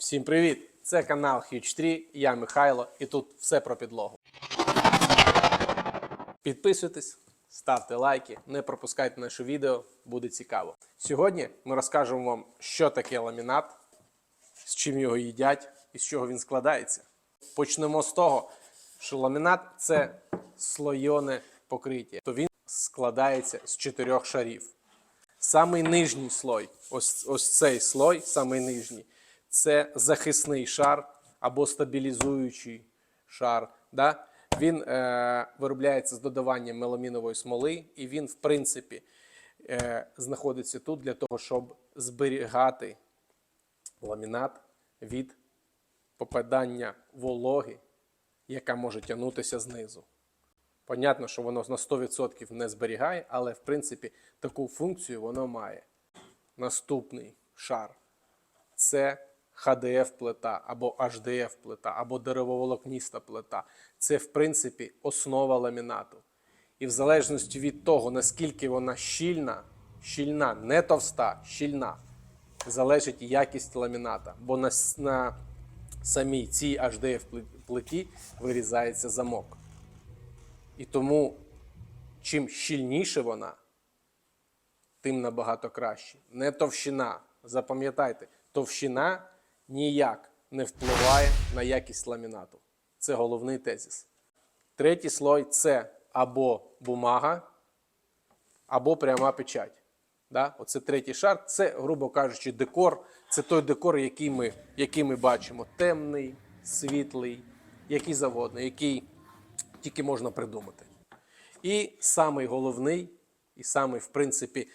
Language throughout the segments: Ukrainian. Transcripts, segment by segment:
Всім привіт! Це канал Huge 3, я Михайло, і тут все про підлогу. Підписуйтесь, ставте лайки, не пропускайте наше відео, буде цікаво. Сьогодні ми розкажемо вам, що таке ламінат, з чим його їдять і з чого він складається. Почнемо з того, що ламінат це слойоне покриття, то він складається з чотирьох шарів. Самий нижній слой, ось, ось цей слой, самий нижній, це захисний шар або стабілізуючий шар. Да? Він е, виробляється з додаванням меламінової смоли, і він, в принципі, е, знаходиться тут для того, щоб зберігати ламінат від попадання вологи, яка може тягнутися знизу. Понятно, що воно на 100% не зберігає, але в принципі таку функцію воно має. Наступний шар це HDF плита або HDF плита, або деревоволокніста плита. Це, в принципі, основа ламінату. І в залежності від того, наскільки вона щільна, щільна, не товста, щільна, залежить якість ламіната. Бо на, на самій цій HDF плиті вирізається замок. І тому, чим щільніше вона, тим набагато краще. Не товщина. Запам'ятайте, товщина ніяк не впливає на якість ламінату. Це головний тезіс. Третій слой це або бумага, або пряма печать. Да? Оце третій шар, це, грубо кажучи, декор. Це той декор, який ми, який ми бачимо. Темний, світлий, який завгодно, який тільки можна придумати. І самий головний, і самий, в принципі,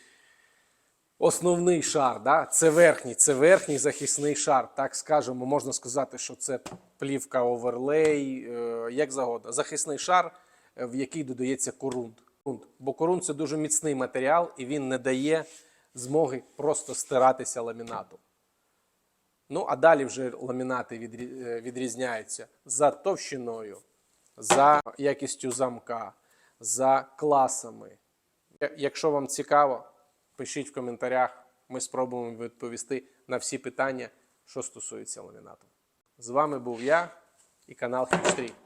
основний шар, да? це верхній, це верхній захисний шар. Так скажемо, можна сказати, що це плівка оверлей, е, як завгодно. Захисний шар, е, в який додається корунд. Корунд. Бо корунд це дуже міцний матеріал, і він не дає змоги просто стиратися ламінату. Ну, а далі вже ламінати е, відрізняються за товщиною, за якістю замка, за класами. Якщо вам цікаво, пишіть в коментарях. Ми спробуємо відповісти на всі питання, що стосуються ламінату. З вами був я і канал Хіпстрі.